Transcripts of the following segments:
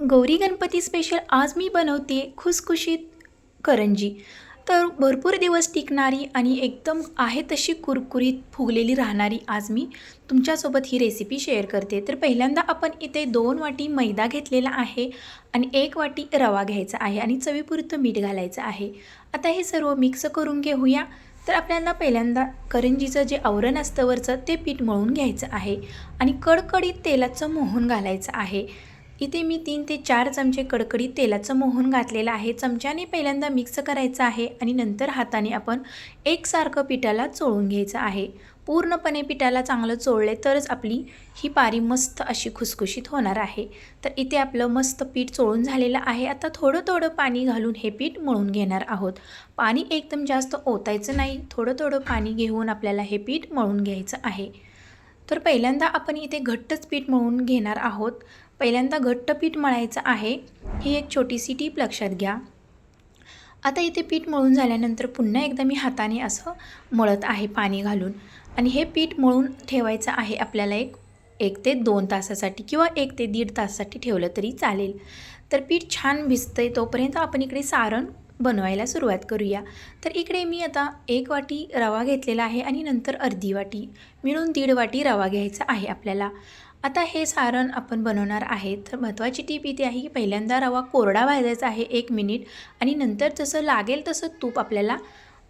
Gauri Ganpati special आज मी बनवते खुसखुशीत करंजी. तर भरपूर दिवस टिकणारी आणि एकदम आहे तशी कुरकुरीत फुगलेली राहणारी आज मी तुमच्यासोबत ही रेसिपी शेअर करते. तर पहिल्यांदा आपण इथे दोन वाटी मैदा घेतलेला आहे आणि एक वाटी रवा घ्यायचा आहे आणि चवीपुरतं मीठ घालायचं आहे. आता हे सर्व मिक्स करून घेऊया. तर आपल्याला पहिल्यांदा करंजीचं जे आवरण असतं वरचं ते पीठ मळून घ्यायचं आहे आणि कडकडीत तेलाचं मोहन घालायचं आहे. इथे मी तीन ते चार चमचे कडकडीत तेलाचं मोहन घातलेलं आहे. चमच्याने पहिल्यांदा मिक्स करायचं आहे आणि नंतर हाताने आपण एकसारखं पिठाला चोळून घ्यायचं आहे. पूर्णपणे पिठाला चांगलं चोळले तरच आपली ही पारी मस्त अशी खुसखुशीत होणार आहे. तर इथे आपलं मस्त पीठ चोळून झालेलं आहे. आता थोडं थोडं पाणी घालून हे पीठ मळून घेणार आहोत. पाणी एकदम जास्त ओतायचं नाही. थोडं थोडं पाणी घेऊन आपल्याला हे पीठ मळून घ्यायचं आहे. तर पहिल्यांदा आपण इथे घट्टच पीठ मळून घेणार आहोत. पहिल्यांदा घट्ट पीठ मळायचं आहे ही एक छोटीशी टीप लक्षात घ्या. आता इथे पीठ मळून झाल्यानंतर पुन्हा एकदा मी हाताने असं मळत आहे पाणी घालून. आणि हे पीठ मळून ठेवायचं आहे आपल्याला एक एक ते दोन तासासाठी किंवा एक ते दीड तासासाठी ठेवलं तरी चालेल. तर पीठ छान भिजतं आहे तोपर्यंत आपण इकडे सारण बनवायला सुरुवात करूया. तर इकडे मी आता एक वाटी रवा घेतलेला आहे आणि नंतर अर्धी वाटी मिळून दीड वाटी रवा घ्यायचा आहे आपल्याला. आता हे सारण आपण बनवणार आहे. तर महत्त्वाची टीप इथे आहे की पहिल्यांदा रवा कोरडा भाजायचा आहे एक मिनिट आणि नंतर जसं लागेल तसं तूप आपल्याला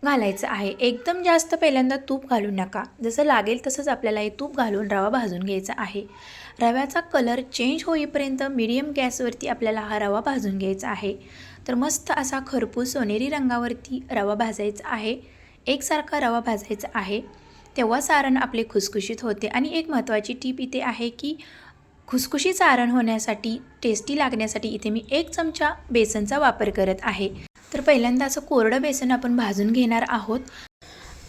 घालायचं आहे. एकदम जास्त पहिल्यांदा तूप घालू नका. जसं लागेल तसंच आपल्याला हे तूप घालून रवा भाजून घ्यायचा आहे. रव्याचा कलर चेंज होईपर्यंत मीडियम गॅसवरती आपल्याला हा रवा भाजून घ्यायचा आहे. तर मस्त असा खरपूस सोनेरी रंगावरती रवा भाजायचा आहे. एकसारखा रवा भाजायचा आहे. तेव्हा सारण आपले खुसखुशीत होते. आणि एक महत्त्वाची टीप इथे आहे की खुसखुशी सारण होण्यासाठी टेस्टी लागण्यासाठी इथे मी एक चमचा बेसनचा वापर करत आहे. तर पहिल्यांदा असं कोरडं बेसन आपण भाजून घेणार आहोत.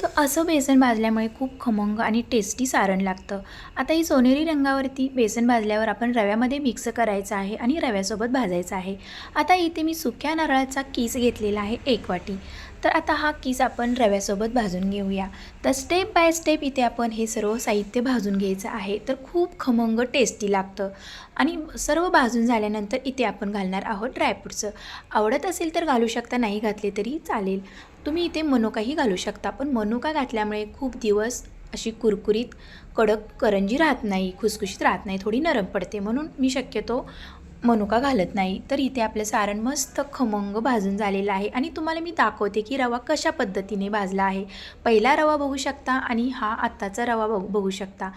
तर असं बेसन भाजल्यामुळे खूप खमंग आणि टेस्टी सारण लागतं. आता ही सोनेरी रंगावरती बेसन भाजल्यावर आपण रव्यामध्ये मिक्स करायचं आहे आणि रव्यासोबत भाजायचं आहे. आता इथे मी सुक्या नारळाचा किस घेतलेला आहे एक वाटी. तर आता हा किस आपण रव्यासोबत भाजून घेऊया. तर स्टेप बाय स्टेप इथे आपण हे सर्व साहित्य भाजून घ्यायचं आहे. तर खूप खमंग टेस्टी लागतं. आणि सर्व भाजून झाल्यानंतर इथे आपण घालणार आहोत ड्रायफ्रूटचं आवडत असेल तर घालू शकता नाही घातले तरी चालेल. तुम्ही इथे मनुकाही घालू शकता पण मनुका घातल्यामुळे खूप दिवस अशी कुरकुरीत कडक करंजी राहत नाही खुसखुशीत राहत नाही थोडी नरम पडते. म्हणून मी शक्यतो मनुका घालत नाही तर इथे आपलं सारण मस्त खमंग भाजून झालेलं आहे. आणि तुम्हाला मी दाखवते की रवा कशा पद्धतीने भाजला आहे. पहिला रवा बघू शकता आणि हा आत्ताचा रवा बघू बघू शकता.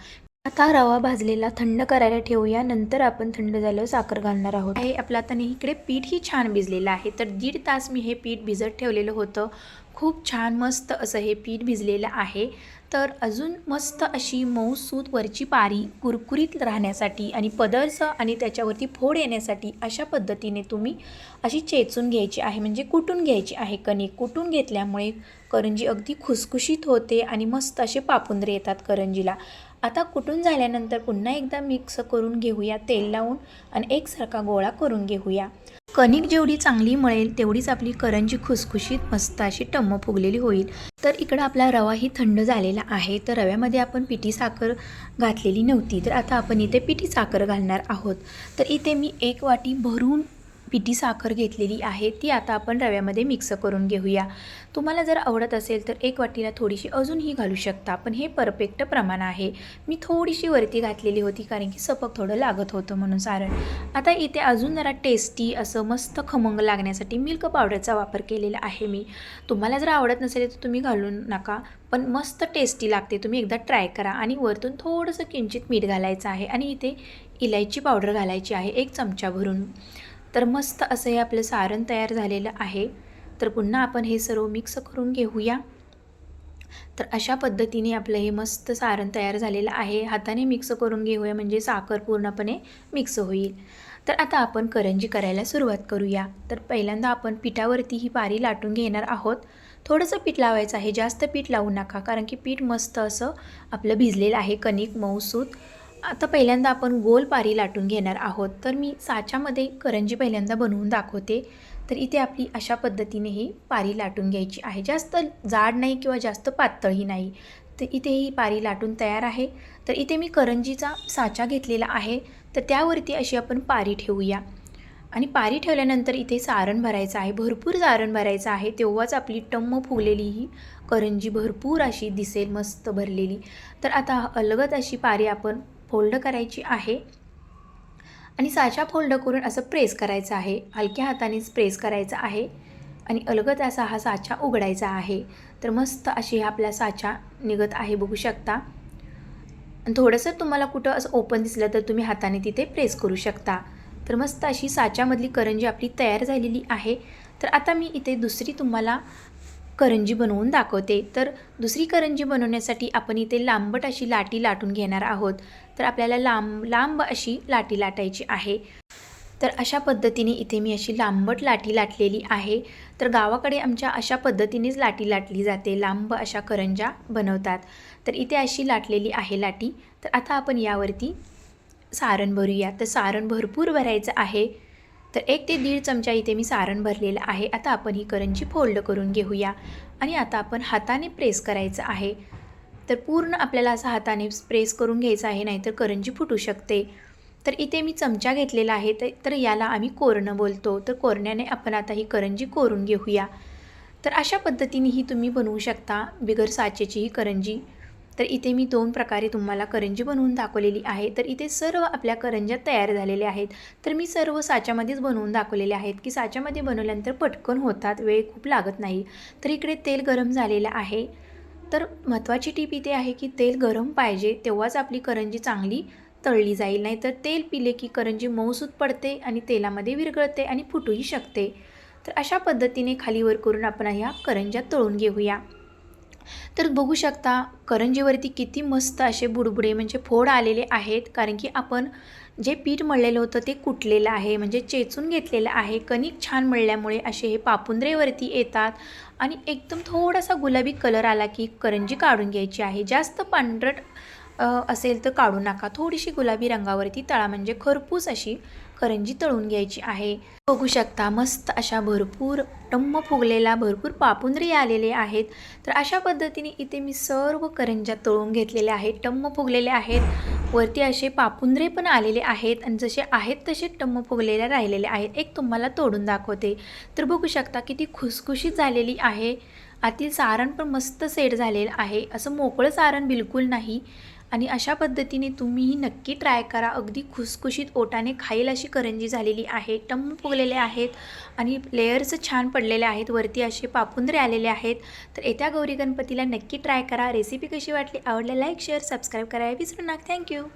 आता रवा भाजलेला थंड करायला ठेवूया. नंतर आपण थंड झाल्यावर साखर घालणार आहोत. हे आपलं आता इकडे पीठही छान भिजलेलं आहे. तर दीड तास मी हे पीठ भिजत ठेवलेलं होतं. खूप छान मस्त असं हे पीठ भिजलेलं आहे. तर अजून मस्त अशी मऊसूत वरची पारी कुरकुरीत राहण्यासाठी आणि पदरचं आणि त्याच्यावरती फोड येण्यासाठी अशा पद्धतीने तुम्ही अशी चेचून घ्यायची आहे. म्हणजे कुटून घ्यायची आहे कणिक. कुटून घेतल्यामुळे करंजी अगदी खुसखुशीत होते आणि मस्त असे पापुंद्रे येतात करंजीला. आता कुटून झाल्यानंतर पुन्हा एकदा मिक्स करून घेऊया तेल लावून आणि एकसारखा गोळा करून घेऊया. कणिक जेवढी चांगली मळेल तेवढीच आपली करंजी खुसखुशीत मस्त अशी टम्म फुगलेली होईल. तर इकडं आपला रवाही थंड झालेला आहे. तर रव्यामध्ये आपण पिठी साखर घातलेली नव्हती. तर आता आपण इथे पिठी साखर घालणार आहोत. तर इथे मी एक वाटी भरून पिठी साखर घेतलेली आहे ती आता आपण रव्यामध्ये मिक्स करून घेऊया. तुम्हाला जर आवडत असेल तर एक वाटीला थोडीशी अजूनही घालू शकता पण हे परफेक्ट प्रमाण आहे. मी थोडीशी वरती घातलेली होती कारण की सपक थोडं लागत होतं म्हणून सारण. आता इथे अजून जरा टेस्टी असं मस्त खमंग लागण्यासाठी मिल्क पावडरचा वापर केलेला आहे मी. तुम्हाला जर आवडत नसेल तर तुम्ही घालून नका पण मस्त टेस्टी लागते. तुम्ही एकदा ट्राय करा आणि वरतून थोडंसं किंचित मीठ घालायचं आहे आणि इथे इलायची पावडर घालायची आहे एक चमचा भरून. तर मस्त असं हे आपलं सारण तयार झालेलं आहे. तर पुन्हा आपण हे सर्व मिक्स करून घेऊया. तर अशा पद्धतीने आपलं हे मस्त सारण तयार झालेलं आहे. हाताने मिक्स करून घेऊया म्हणजे साखर पूर्णपणे मिक्स होईल. तर आता आपण करंजी करायला सुरुवात करूया. तर पहिल्यांदा आपण पिठावरती ही पारी लाटून घेणार आहोत. थोडंसं पीठ लावायचं आहे. जास्त पीठ लावू नका कारण की पीठ मस्त असं आपलं भिजलेलं आहे. कणिक मऊसूत. आता पहिल्यांदा आपण गोल पारी लाटून घेणार आहोत. तर मी साच्यामध्ये करंजी पहिल्यांदा बनवून दाखवते. तर इथे आपली अशा पद्धतीने ही पारी लाटून घ्यायची आहे. जास्त जाड नाही किंवा जास्त पातळही नाही. तर इथे ही पारी लाटून तयार आहे. तर इथे मी करंजीचा साचा घेतलेला आहे. तर त्यावरती अशी आपण पारी ठेवूया. आणि पारी ठेवल्यानंतर इथे सारण भरायचं आहे. भरपूर सारण भरायचं आहे. तेव्हाच आपली टम्म फुगलेली ही करंजी भरपूर अशी दिसेल मस्त भरलेली. तर आता अलगत अशी पारी आपण फोल्ड करायची आहे. आणि साचा फोल्ड करून असं प्रेस करायचं आहे. हलक्या हातानेच प्रेस करायचं आहे. आणि अलगद असा हा साचा उघडायचा आहे. तर मस्त अशी आपला साचा निघत आहे बघू शकता. आणि थोडंसं तुम्हाला कुठं असं ओपन दिसलं तर तुम्ही हाताने तिथे प्रेस करू शकता. तर मस्त अशी साच्यामधली करंजी आपली तयार झालेली आहे. तर आता मी इथे दुसरी तुम्हाला करंजी बनवून दाखवते. तर दुसरी करंजी बनवण्यासाठी आपण इथे लांबट अशी लाटी लाटून घेणार आहोत. तर आपल्याला लांब लांब अशी लाटी लाटायची आहे. तर अशा पद्धतीने इथे मी अशी लांबट लाटी लाटलेली आहे. तर गावाकडे आमच्या अशा पद्धतीनेच लाटी लाटली जाते. लांब अशा करंजा बनवतात. तर इथे अशी लाटलेली आहे लाटी. तर आता आपण यावरती सारण भरूया. तर सारण भरपूर भरायचं आहे. तर एक ते दीड चमचा इथे मी सारण भरलेलं आहे. आता आपण ही करंजी फोल्ड करून घेऊया. आणि आता आपण हाताने प्रेस करायचं आहे. तर पूर्ण आपल्याला असं हाताने प्रेस करून घ्यायचं आहे नाहीतर करंजी फुटू शकते. तर इथे मी चमचा घेतलेला आहे. तर तर याला आम्ही कोरणं बोलतो. तर कोरण्याने आपण आता ही करंजी कोरून घेऊया. तर अशा पद्धतीने ही तुम्ही बनवू शकता बिगर साचेची ही करंजी. तर इथे मी दोन प्रकारे तुम्हाला करंजी बनवून दाखवलेली आहे. तर इथे सर्व आपल्या करंज्या तयार झालेल्या आहेत. तर मी सर्व साच्यामध्येच बनवून दाखवलेले आहेत की साच्यामध्ये बनवल्यानंतर पटकन होतात वेळ खूप लागत नाही. तर इकडे तेल गरम झालेलं आहे. तर महत्त्वाची टीप इथे आहे की तेल गरम पाहिजे तेव्हाच आपली करंजी चांगली तळली जाईल. नाही तर तेल पिले की करंजी मऊसूत पडते आणि तेलामध्ये विरघळते आणि फुटूही शकते. तर अशा पद्धतीने खालीवर करून आपण ह्या करंज्या तळून घेऊया. तर बघू शकता करंजीवरती किती मस्त असे बुडबुडे म्हणजे फोड आलेले आहेत. कारण की आपण जे पीठ मळलेलं होतं ते कुटलेलं आहे म्हणजे चेचून घेतलेलं आहे. कणिक छान मळल्यामुळे असे हे पापुंद्रेवरती येतात. आणि एकदम थोडासा गुलाबी कलर आला की करंजी काढून घ्यायची आहे. जास्त पांढरट असेल तर काढू नका. थोडीशी गुलाबी रंगावरती तळा म्हणजे खरपूस अशी करंजी तळून घ्यायची आहे. बघू शकता मस्त अशा भरपूर टम्म फुगलेला भरपूर पापुंद्रे आलेले आहेत. तर अशा पद्धतीने इथे मी सर्व करंज्या तळून घेतलेल्या आहेत टम्म फुगलेले आहेत. वरती असे पापुंद्रे पण आलेले आहेत आणि जसे आहेत तसे टम्म फुगलेल्या राहिलेले आहेत. एक तुम्हाला तोडून दाखवते. तर बघू शकता किती खुसखुशीत झालेली आहे. आतील सारण पण मस्त सेट झालेलं आहे. असं मोकळं सारण बिलकुल नाही. आणि अशा पद्धतीने तुम्हीही नक्की ट्राय करा. अगदी खुसखुशीत ओटाने खाईल अशी करंजी झालेली आहे. टम्म फुगलेले आहेत आणि लेयर्स छान पडलेले आहेत. वरती असे पापुंद्रे आलेले आहेत. तर येत्या गौरी गणपतीला नक्की ट्राय करा. रेसिपी कशी वाटली आवडल्या लाईक शेअर सबस्क्राईब करायला विसरू नका. थँक्यू